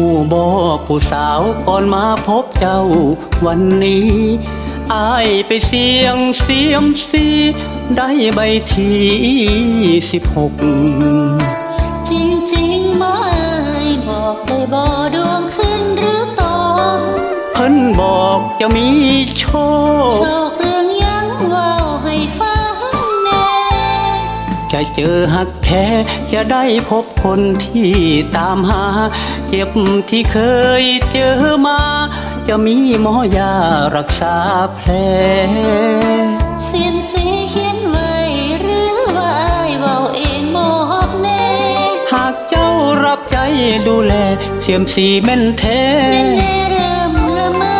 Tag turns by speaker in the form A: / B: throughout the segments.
A: หูบอผู้สาวก่อนมาพบเจ้าวันนี้อายไปเสียงเสียมสีได้ใบที่สิบหก
B: จริงๆบ่เอ่ยบอกเลยบ่ดวงขึ้นหรือตก
A: เพิ่นบอกจะมีโช
B: โช
A: ค จะเจอหักแท้จะได้พบคนที่ตามหา เจ็บที่เคยเจอมา จะมีหมอยารักษาแผล
B: เสียนสีเขียนไว้หรือว่าอายเว้าเองบอกแน่
A: หากเจ้ารับใจดูแล เสียมสีแม่นแท้
B: แน่แน่เริ่มละเมอ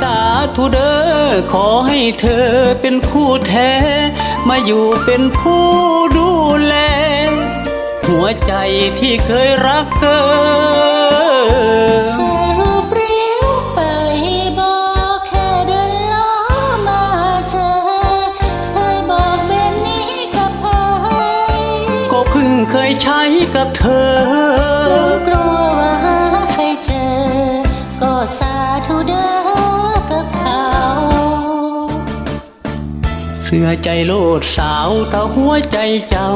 A: สาธุเด้อขอให้เธอเป็นคู่แท้ มาอยู่เป็นผู้ดูแล หัวใจที่เคยรักเกิน
B: สรุปเรียวไปบอกแค่เดินล้อมาเจอเคยบอกแบบนี้กับใคร
A: ก็เพิ่งเคยใช้กับเธอ
B: อ
A: ใจโลดสาวถ้าหัวใจเจ้า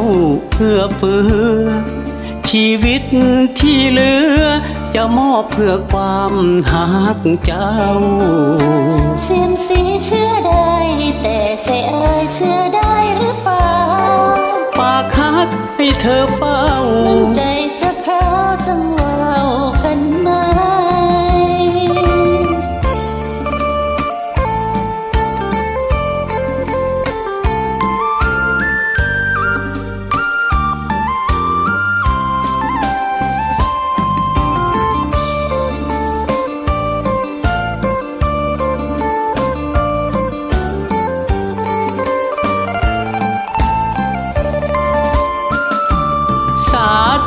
A: เพื่อเพื่อชีวิตที่เหลือ จะมอบเพื่อความหักเจ้า
B: เสียนสีเชื่อได้ แต่ใจอายเชื่อได้หรือเปล่า
A: ฝากฮักให้เธอเฝ้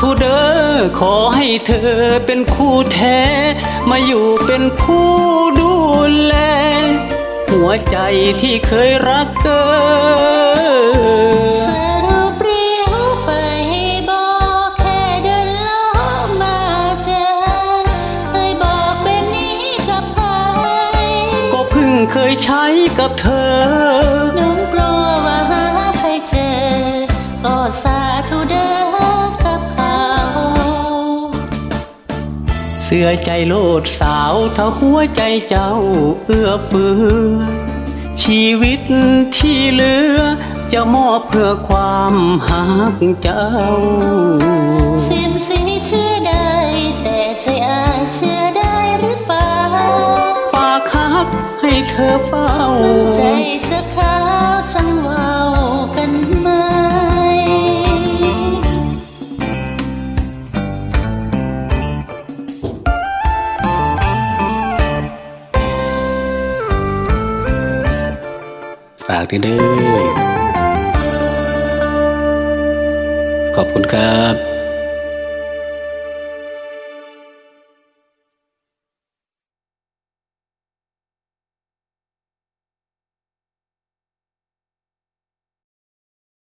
A: าธุเด้อขอให้เธอเป็นคู่แท้ มาอยู่เป็นผู้ดูแล หัวใจที่เคยรักเกิน
B: สรุปเรียวไปบอกแค่เดินล้อมาเจอเคยบอกแบบนี้กับใคร
A: ก็เพิ่งเคยใช้กับเธอ
B: เสื้อ
A: ใจโลดสาวถ้าหัวใจเจ้าเอื้อเฟื้อชีวิตที่เหลือ จะมอบเพื่อความหักเจ้า
B: เสียนสีเชื่อได้ แต่ใจอายเชื่อได้หรือเปล่า
A: ฝากฮักให้เธอเฝ้า
B: ตั้งใจจะขาวจังเว้ากันา
A: กด้วยเด้อขอบคุณครับ